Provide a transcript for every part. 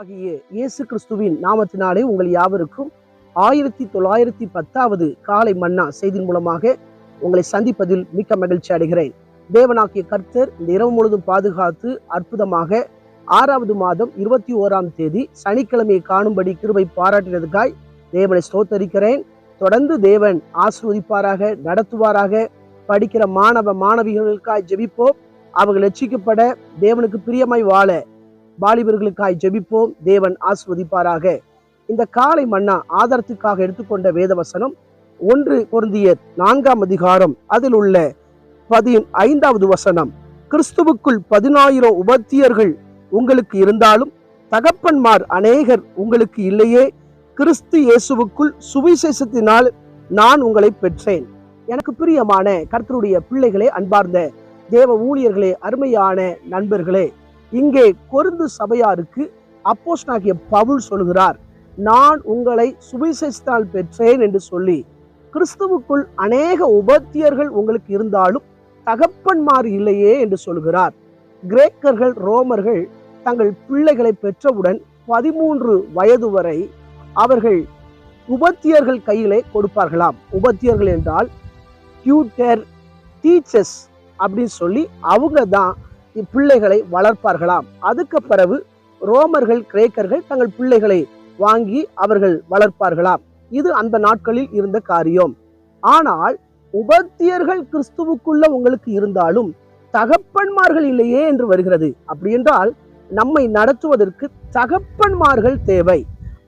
ஆண்டவராகிய இயேசு கிறிஸ்துவின் நாமத்தினாலே உங்கள் யாவருக்கும் ஆயிரத்தி தொள்ளாயிரத்தி பத்தாவது காலை மன்னா செய்தியின் மூலமாக உங்களை சந்திப்பதில் மிக்க மகிழ்ச்சி அடைகிறேன். தேவனாக்கிய கர்த்தர் இந்த இரவு முழுதும் பாதுகாத்து அற்புதமாக ஆறாவது மாதம் இருபத்தி ஓராம் தேதி சனிக்கிழமையை காணும்படி கிருபை பாராட்டினதுக்காய் தேவனை ஸ்தோத்தரிக்கிறேன். தொடர்ந்து தேவன் ஆசிர்வதிப்பாராக நடத்துவாராக படிக்கிற மாணவ மாணவிகளுக்காய் ஜெபிப்போம். அவர்கள் லட்சிக்கப்பட தேவனுக்கு பிரியமாய் வாழ வாலிபர்களுக்காய் ஜெபிப்போம். தேவன் ஆஸ்வதிப்பாராக இந்த காலை மன்னா ஆதாரத்துக்காக எடுத்துக்கொண்ட வேதவசனம் ஒன்று பொருந்திய நான்காம் அதிகாரம். அதில் உள்ள பதி ஐந்தாவது வசனம். கிறிஸ்துவுக்குள் பதினாயிரம் உபத்தியர்கள் உங்களுக்கு இருந்தாலும் தகப்பன்மார் அநேகர் உங்களுக்கு இல்லையே. கிறிஸ்து இயேசுவுக்குள் சுவிசேஷத்தினால் நான் உங்களை பெற்றேன். எனக்கு பிரியமான கர்த்தருடைய பிள்ளைகளே அன்பார்ந்த தேவ ஊழியர்களே அருமையான நண்பர்களே இங்கே கொருந்து சபையாருக்கு அப்போஸ்தலனாகிய பவுல் சொல்கிறார் நான் உங்களை சுவிசேஷத்தால் பெற்றேன் என்று சொல்லி கிறிஸ்துவுக்குள் அநேக உபத்தியர்கள் உங்களுக்கு இருந்தாலும் தகப்பன்மார் இல்லையே என்று சொல்கிறார் கிரேக்கர்கள் ரோமர்கள் தங்கள் பிள்ளைகளை பெற்றவுடன் பதிமூன்று வயது வரை அவர்கள் உபத்தியர்கள் கையிலே கொடுப்பார்களாம். உபத்தியர்கள் என்றால் டியூட்டர் டீச்சர்ஸ் அப்படின்னு சொல்லி அவங்க தான் பிள்ளைகளை வளர்ப்பார்களாம். அதுக்கு பிறகு ரோமர்கள் கிரேக்கர்கள் தங்கள் பிள்ளைகளை வாங்கி அவர்கள் வளர்ப்பார்களாம். இது அந்த நாட்களில் இருந்த காரியம். ஆனால் உபத்தியர்கள் கிறிஸ்துவுக்குள்ள உங்களுக்கு இருந்தாலும் தகப்பன்மார்கள் இல்லையே என்று வருகிறது. அப்படி என்றால் நம்மை நடத்துவதற்கு தகப்பன்மார்கள் தேவை.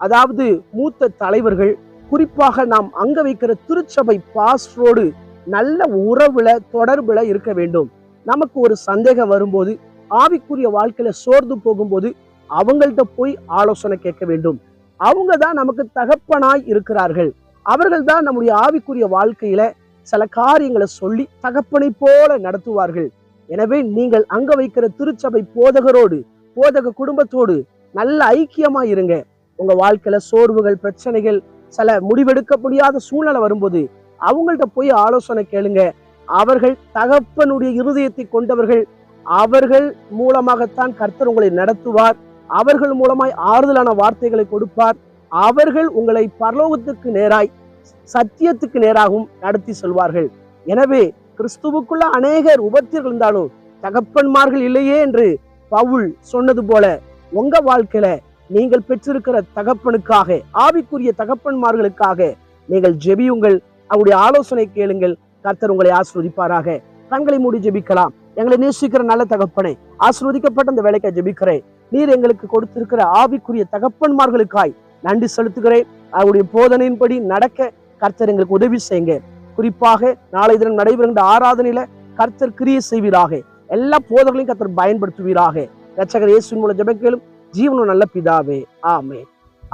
அதாவது மூத்த தலைவர்கள் குறிப்பாக நாம் அங்க வைக்கிற திருச்சபை பாஸ்டரோடு நல்ல உறவுல தொடர்புல இருக்க வேண்டும். நமக்கு ஒரு சந்தேகம் வரும்போது ஆவிக்குரிய வாழ்க்கையில சோர்ந்து போகும்போது அவங்கள்ட்ட போய் ஆலோசனை கேட்க வேண்டும். அவங்க தான் நமக்கு தகப்பனாய் இருக்கிறார்கள். அவர்கள் தான் நம்முடைய ஆவிக்குரிய வாழ்க்கையில சில காரியங்களை சொல்லி தகப்பனை போல நடத்துவார்கள். எனவே நீங்கள் அங்க வைக்கிற திருச்சபை போதகரோடு போதக குடும்பத்தோடு நல்ல ஐக்கியமா இருங்க. உங்க வாழ்க்கையில சோர்வுகள் பிரச்சனைகள் சில முடிவெடுக்க முடியாத சூழ்நிலை வரும்போது அவங்கள்ட்ட போய் ஆலோசனை கேளுங்க. அவர்கள் தகப்பனுடைய இருதயத்தை கொண்டவர்கள். அவர்கள் மூலமாகத்தான் கர்த்தர் உங்களை நடத்துவார். அவர்கள் மூலமாய் ஆறுதலான வார்த்தைகளை கொடுப்பார். அவர்கள் உங்களை பரலோகத்துக்கு நேராய் சத்தியத்துக்கு நேராகவும் நடத்தி செல்வார்கள். எனவே கிறிஸ்துவுக்குள்ள அநேகர் உபத்தியர்கள் இருந்தாலும் தகப்பன்மார்கள் இல்லையே என்று பவுல் சொன்னது போல உங்க வாழ்க்கையில நீங்கள் பெற்றிருக்கிற தகப்பனுக்காக ஆவிக்குரிய தகப்பன்மார்களுக்காக நீங்கள் ஜெபியுங்கள். அவருடைய ஆலோசனை கேளுங்கள். கர்த்தர் உங்களை ஆஸ்வதிப்பாராக கண்களை மூடி ஜெபிக்கலாம். எங்களை நேசிக்கிற நல்ல தகப்பனை ஆஸ்வதிக்கப்பட்ட இந்த வேலைக்காய் ஜெபிக்கிறேன். நீர் எங்களுக்கு கொடுத்திருக்கிற ஆவிக்குரிய தகப்பன்மார்களுக்காய் நன்றி செலுத்துகிறேன். அவருடைய போதனையின்படி நடக்க கர்த்தர் எங்களுக்கு உதவி செய்யுங்க. குறிப்பாக நாளை தினம் நடைபெறுகின்ற ஆராதனையில கர்த்தர் கிரியை செய்வீராக. எல்லா போதர்களையும் கர்த்தர் பயன்படுத்துவீராக. ரச்சகர் இயேசுவின் மூலம் ஜெபக்கேளும் ஜீவனும் நல்ல பிதாவே. ஆமே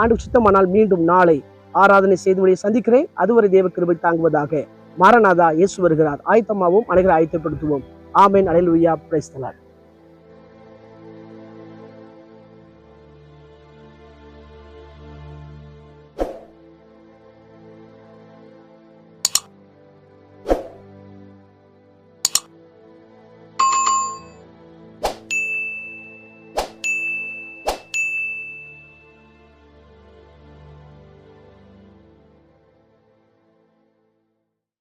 ஆண்டு சுத்தமானால் மீண்டும் நாளை ஆராதனை செய்து சந்திக்கிறேன். அதுவரை தேவ கிருபை தாங்குவதாக. மாரநாதா இயேசு வருகிறார். ஆயத்தமாவும் அனைகளை ஆயத்தப்படுத்துவோம். ஆமேன். அலையலுயா. பிரைஸ்தலார்